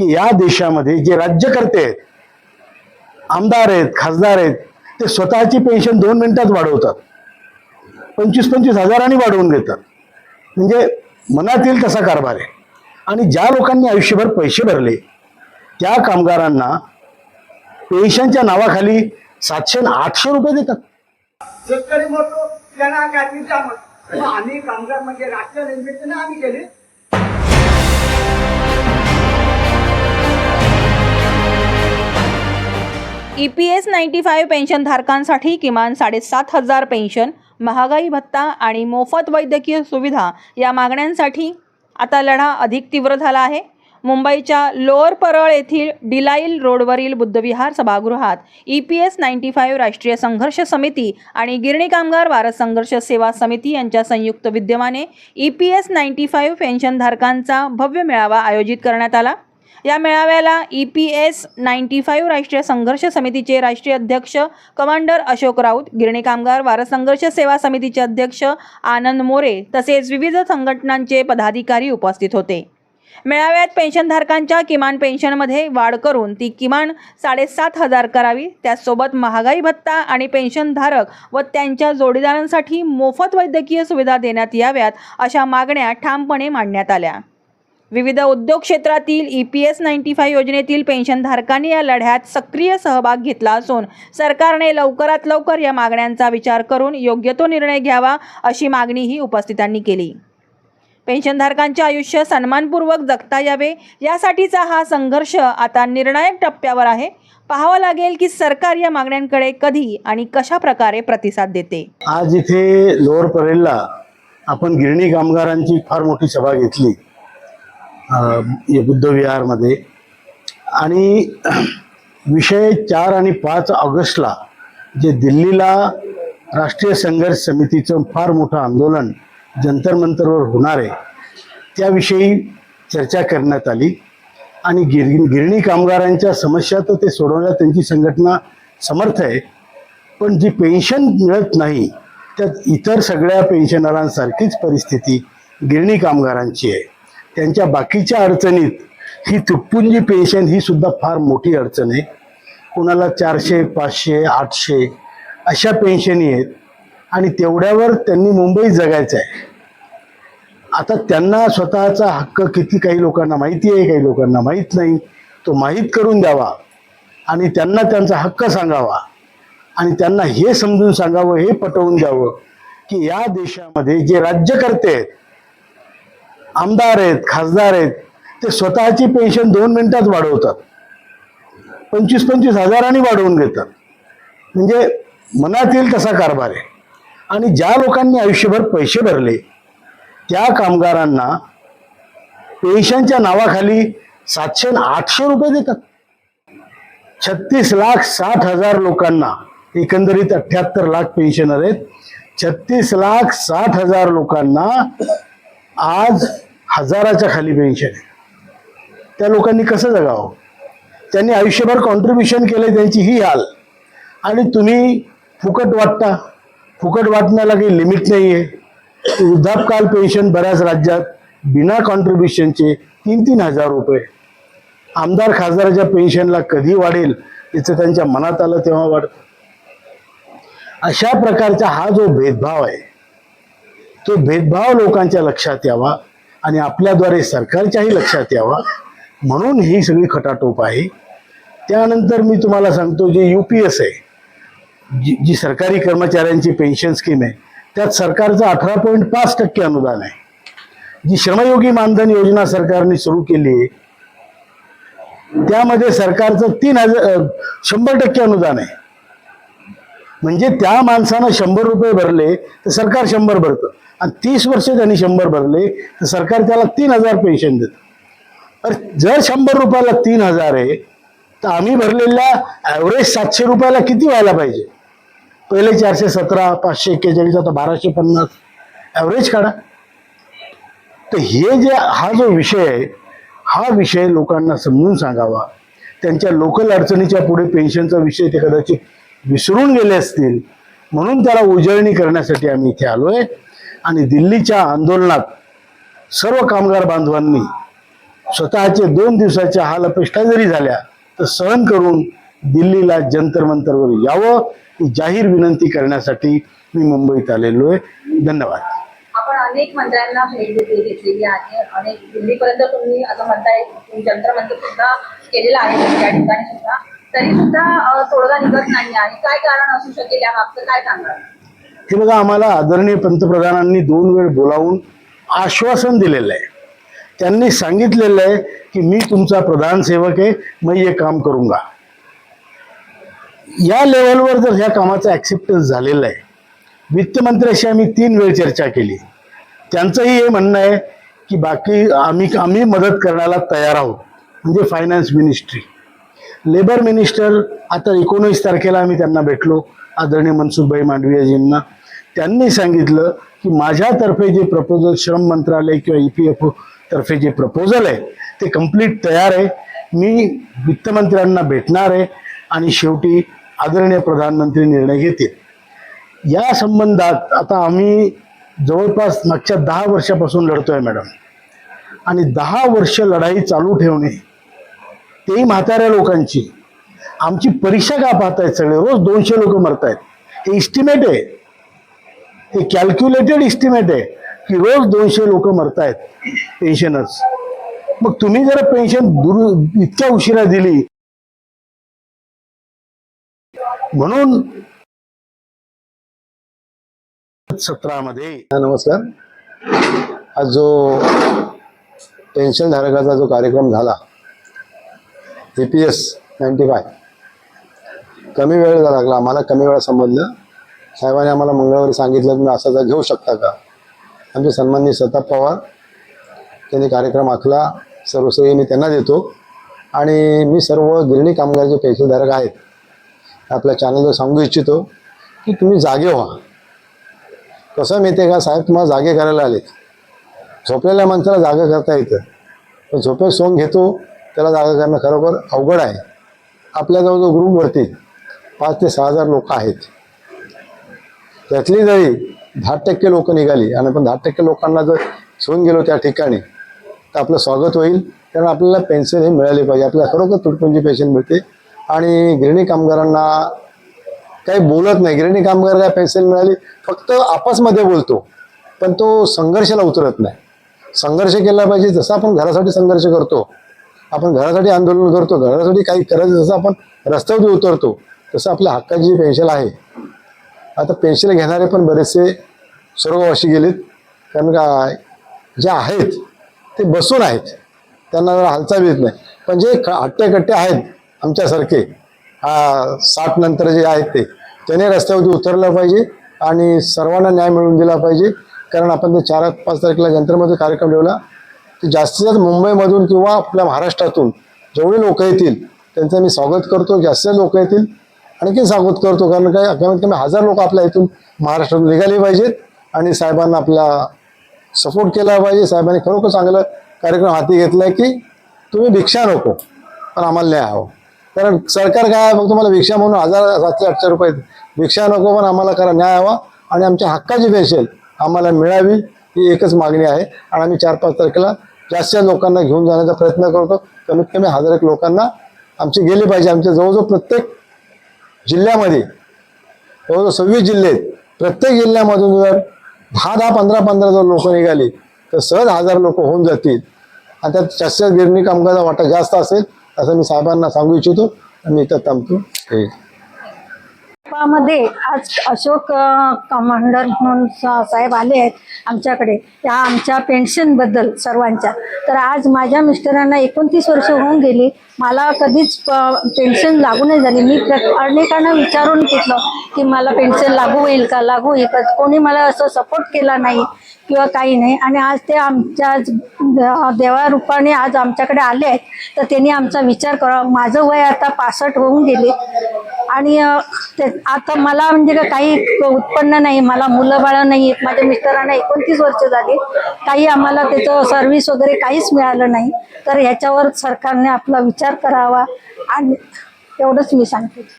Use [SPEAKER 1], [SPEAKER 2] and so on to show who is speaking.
[SPEAKER 1] की या देशामध्ये जे राज्यकर्ते आहेत आमदार आहेत खासदार आहेत ते स्वतःची पेन्शन दोन मिनिटात वाढवतात. पंचवीस पंचवीस हजारांनी वाढवून घेतात. म्हणजे मनातील तसा कारभार आहे. आणि ज्या लोकांनी आयुष्यभर पैसे भरले त्या कामगारांना पेन्शनच्या नावाखाली सातशे आठशे रुपये देतात.
[SPEAKER 2] शेतकरी म्हणतो त्यांना काय आम्ही कामगार म्हणजे राष्ट्रीय आम्ही केले.
[SPEAKER 3] E P S ninety five पेन्शनधारकांसाठी किमान साडेसात हजार पेन्शन महागाई भत्ता आणि मोफत वैद्यकीय सुविधा या मागण्यांसाठी आता लढा अधिक तीव्र झाला आहे. मुंबईच्या लोअर परळ येथील डिलाईल रोडवरील बुद्धविहार सभागृहात E P S ninety five राष्ट्रीय संघर्ष समिती आणि गिरणी कामगार भारत संघर्ष सेवा समिती यांच्या संयुक्त विद्यमाने E P S ninety five पेन्शनधारकांचा भव्य मेळावा आयोजित करण्यात आला. या मेळाव्याला E P S ninety five राष्ट्रीय संघर्ष समितीचे राष्ट्रीय अध्यक्ष कमांडर अशोक राऊत गिरणी कामगार भारत संघर्ष सेवा समितीचे अध्यक्ष आनंद मोरे तसेच विविध संघटनांचे पदाधिकारी उपस्थित होते. मेळाव्यात पेन्शनधारकांच्या किमान पेन्शनमध्ये वाढ करून ती किमान साडेसात हजार करावी. त्याचसोबत महागाई भत्ता आणि पेन्शनधारक व त्यांच्या जोडीदारांसाठी मोफत वैद्यकीय सुविधा देण्यात याव्यात अशा मागण्या ठामपणे मांडण्यात आल्या. विविध उद्योग क्षेत्रातील E P S ninety five योजनेतील पेन्शनधारकांनी या लढ्यात सक्रिय सहभाग घेतला असून सरकारने लवकरात लवकर या मागण्यांचा विचार करून योग्य तो निर्णय घ्यावा अशी मागणीही उपस्थितांनी केली. पेन्शनधारकांचे आयुष्य सन्मानपूर्वक जगता यावे यासाठीचा हा संघर्ष आता निर्णायक टप्प्यावर आहे. पाहावं लागेल की सरकार या मागण्यांकडे कधी आणि कशा प्रकारे प्रतिसाद देते.
[SPEAKER 1] आज इथे लोअर परेलला आपण गिरणी कामगारांची फार मोठी सभा घेतली. अं, या बुद्धविहारमध्ये आणि विषय चार आणि पाच ऑगस्टला जे दिल्लीला राष्ट्रीय संघर्ष समितीचं फार मोठं आंदोलन जंतर मंतरवर होणार आहे त्याविषयी चर्चा करण्यात आली. आणि गिर गिरणी कामगारांच्या समस्या तर ते सोडवण्यात त्यांची संघटना समर्थ आहे. पण जी पेन्शन मिळत नाही त्यात इतर सगळ्या पेन्शनरांसारखीच परिस्थिती गिरणी कामगारांची आहे. त्यांच्या बाकीच्या अडचणीत ही तुटपुंजी पेन्शन ही सुद्धा फार मोठी अडचण आहे. कोणाला चारशे पाचशे आठशे अशा पेन्शनी आहेत आणि तेवढ्यावर त्यांनी मुंबईत जगायचं आहे. आता त्यांना स्वतःचा हक्क किती काही लोकांना माहिती आहे काही लोकांना माहीत नाही. तो माहीत करून द्यावा आणि त्यांना त्यांचा हक्क सांगावा आणि त्यांना हे समजून सांगावं हे पटवून द्यावं की या देशामध्ये जे राज्यकर्ते आहेत आमदार आहेत खासदार आहेत ते स्वतःची पेन्शन दोन मिनिटात वाढवतात. पंचवीस पंचवीस हजारांनी वाढवून घेतात. म्हणजे मनात येईल तसा कारभार आहे. आणि ज्या लोकांनी आयुष्यभर पैसे भरले त्या कामगारांना पेन्शनच्या नावाखाली सातशे आठशे रुपये देतात. छत्तीस लाख साठ हजार लोकांना एकंदरीत अठ्ठ्याहत्तर लाख पेन्शनर आहेत. छत्तीस लाख साठ हजार लोकांना आज हजाराच्या खाली पेन्शन आहे. त्या लोकांनी कसं जगावं? त्यांनी आयुष्यभर कॉन्ट्रीब्युशन केलं त्यांची ही हाल. आणि तुम्ही फुकट वाटता. फुकट वाटण्याला काही लिमिट नाही आहे वृद्धापकाल पेन्शन बऱ्याच राज्यात बिना कॉन्ट्रीब्युशनचे तीन तीन हजार रुपये. आमदार खासदाराच्या पेन्शनला कधी वाढेल याचं त्यांच्या मनात आलं तेव्हा वाढतं. अशा प्रकारचा हा जो भेदभाव आहे तो भेदभाव लोकांच्या लक्षात यावा आणि आपल्याद्वारे सरकारच्याही लक्षात यावा. म्हणून ही सगळी खटाटोप आहे. त्यानंतर मी तुम्हाला सांगतो जे यू पी एस आहे जी जी सरकारी कर्मचाऱ्यांची पेन्शन स्कीम आहे त्यात सरकारचं अठरा पॉईंट पाच टक्के अनुदान आहे. जी श्रमयोगी मानधन योजना सरकारने सुरू केली आहे त्यामध्ये सरकारचं तीन हजार शंभर टक्के अनुदान आहे. म्हणजे त्या माणसानं शंभर रुपये भरले तर सरकार शंभर भरतं. आणि तीस वर्ष त्यांनी शंभर भरले तर सरकार त्याला तीन हजार पेन्शन देतं. तर जर शंभर रुपयाला तीन हजार आहे तर आम्ही भरलेल्या ॲव्हरेज सातशे रुपयाला किती व्हायला पाहिजे? पहिले चारशे सतरा पाचशे एक्केचाळीस आता बाराशे पन्नास. ॲव्हरेज काढा. तर हे जे हा जो विषय आहे हा विषय लोकांना समजून सांगावा. त्यांच्या लोकल अडचणीच्या पुढे पेन्शनचा विषय ते कदाचित विसरून गेले असतील म्हणून त्याला उजळणी करण्यासाठी आम्ही इथे आलोय. आणि दिल्लीच्या आंदोलनात सर्व कामगार बांधवांनी स्वतःचे दोन दिवसाच्या हालअपेष्टा जरी झाल्या तर सहन करून दिल्लीला जंतर मंतरवर यावं ही जाहीर विनंती करण्यासाठी मी मुंबईत आलेलो आहे. धन्यवाद.
[SPEAKER 4] आपण अनेक मंत्र्यांना भेट घेतली घेतलेली आहे. अनेक दिल्लीपर्यंत तुम्ही असं म्हणताय जंतर मंतर सुद्धा केलेलं आहे या ठिकाणी सुद्धा. तरी सुद्धा तोडगा निघत नाही आणि काय कारण असू शकेल याबाबत काय सांगणार
[SPEAKER 1] हे बघा आम्हाला आदरणीय पंतप्रधानांनी दोन वेळ बोलावून आश्वासन दिलेलं आहे. त्यांनी सांगितलेलं आहे की मी तुमचा प्रधान सेवक आहे मग हे काम करूंगा या लेवलवर जर ह्या कामाचा ॲक्सेप्टन्स झालेला आहे वित्तमंत्र्याशी आम्ही तीन वेळ चर्चा केली. त्यांचंही हे म्हणणं आहे की बाकी आम्ही आम्ही मदत करण्याला तयार आहोत म्हणजे फायनान्स मिनिस्ट्री लेबर मिनिस्टर आता एकोणीस तारखेला आम्ही त्यांना भेटलो आदरणीय मनसुखभाई मांडवीयजींना. त्यांनी सांगितलं की माझ्यातर्फे जे प्रपोजल श्रम मंत्रालय किंवा ई पी एफ तर्फे जे प्रपोजल आहे ते कंप्लीट तयार आहे. मी वित्तमंत्र्यांना भेटणार आहे आणि शेवटी आदरणीय प्रधानमंत्री निर्णय घेतील. या संबंधात आता आम्ही जवळपास मागच्या दहा वर्षापासून लढतोय मॅडम आणि दहा वर्ष लढाई चालू ठेवणे तेही म्हाताऱ्या लोकांची. आमची परीक्षा का पाहतायत सगळे? रोज दोनशे लोक मरतायत. हे इस्टिमेट आहे. हे कॅल्क्युलेटेड इस्टिमेट आहे की रोज दोनशे लोक मरतायत पेन्शनच मग तुम्ही जर पेन्शन दुर इतक्या उशिरा दिली म्हणून सत्रामध्ये
[SPEAKER 5] नमस्कार. आज जो पेन्शन धारकाचा जो कार्यक्रम झाला A P S ninety five कमी वेळ लागला आम्हाला कमी वेळा समजलं साहेबांनी आम्हाला मंगळवारी सांगितलं तुम्ही असा जर घेऊ शकता का? आमचे सन्माननीय सताप पवार त्यांनी कार्यक्रम आखला सर्वश्रेय मी त्यांना देतो. आणि मी सर्व गिरणी कामगार जे पैसेधारक आहेत. आपल्या चॅनलवर सांगू इच्छितो की तुम्ही जागे व्हा. कसं माहिती का साहेब तुम्हाला जागे करायला आले झोपलेल्या माणसाला जागा करता येतं. पण झोपे सोंग घेतो त्याला जागा करणं खरोखर अवघड आहे. आपल्याजवळ जो ग्रुपवरती पाच ते सहा हजार लोक आहेत. त्यातली जरी दहा टक्के लोक निघाली आणि आपण दहा टक्के लोकांना जर घेऊन गेलो त्या ठिकाणी तर आपलं स्वागत होईल. कारण आपल्याला पेन्शन हे मिळाली पाहिजे. आपल्याला खरोखर तुटपुंजी पेन्शन मिळते. आणि गिरणी कामगारांना काही बोलत नाही. गिरणी कामगारांना पेन्शन मिळाली? फक्त आपसमध्ये बोलतो. पण तो संघर्षाला उतरत नाही. संघर्ष केला पाहिजे जसं आपण घरासाठी संघर्ष करतो. आपण घरासाठी आंदोलन करतो. घरासाठी काही करायचं जसं आपण रस्त्यावरती उतरतो तसं आपल्या हक्काची जी पेन्शन आहे आता पेन्शन घेणारे पण बरेचसे स्वर्गवाशी गेलेत. कारण का जे आहेत ते बसून आहेत. त्यांना जरा हालचाल येत नाही. पण जे हट्टेकट्टे आहेत आमच्यासारखे साठ नंतर जे आहेत ते त्याने रस्त्यावरती उतरलं पाहिजे आणि सर्वांना न्याय मिळवून दिला पाहिजे. कारण आपण ते चार पाच तारखेला जंत्रमध्ये कार्यक्रम ठेवला. की जास्तीत जास्त मुंबईमधून किंवा आपल्या महाराष्ट्रातून जेवढे लोक येतील त्यांचं मी स्वागत करतो. जास्त लोक येतील आणखीन सांगूत करतो कारण काय कमीत कमी हजार लोक आपल्या इथून महाराष्ट्रातून निघाले पाहिजेत आणि साहेबांना आपला सपोर्ट केला पाहिजे. साहेबांनी खरोखर चांगलं कार्यक्रम हाती घेतला आहे की तुम्ही भिक्षा नको पण आम्हाला न्याय हवं. कारण सरकार काय फक्त तुम्हाला भिक्षा म्हणून हजार सातशे आठशे रुपये भिक्षा नको पण आम्हाला करा न्याय हवा आणि आमच्या हक्काची पेन्शन आम्हाला मिळावी ही एकच मागणी आहे. आणि आम्ही चार पाच तारखेला जास्त लोकांना घेऊन जाण्याचा प्रयत्न करतो. कमीत कमी हजार एक लोकांना आमची गेली पाहिजे. आमच्या जवळजवळ प्रत्येक जिल्ह्यामध्ये जवळजवळ सव्वीस जिल्हे आहेत. प्रत्येक जिल्ह्यामधून जर दहा दहा पंधरा पंधरा जर लोक निघाली तर सहज हजार लोक होऊन जातील. आणि त्यात जास्तीत गिरणी कामगारचा वाटा जास्त असेल असं मी साहेबांना सांगू इच्छितो. आणि इथं थांबतो.
[SPEAKER 6] मध्ये आज अशोक कमांडर म्हणून सा- साहेब आले आहेत आमच्याकडे. त्या आमच्या पेन्शनबद्दल सर्वांच्या. तर आज माझ्या मिस्टरांना एकोणतीस वर्ष होऊन गेली. मला कधीच पेन्शन लागू नाही झाली. मी अनेकांना विचारून घेतलं की मला पेन्शन लागू होईल का? लागू होईल का? कोणी मला असं सपोर्ट केला नाही किंवा काही नाही. आणि आज ते आमच्या देवारूपाने आज आमच्याकडे आले आहेत. तर त्यांनी आमचा विचार करा माझं वय आता पासष्ट होऊन गेले. आणि ते आता मला म्हणजे का काही उत्पन्न नाही मला मुलं बाळं नाही आहेत माझ्या मिस्टरांना एकोणतीस वर्ष झाली काही आम्हाला त्याचं सर्व्हिस वगैरे काहीच मिळालं नाही. तर ह्याच्यावर सरकारने आपला विचार करावा आणि एवढंच मी सांगते.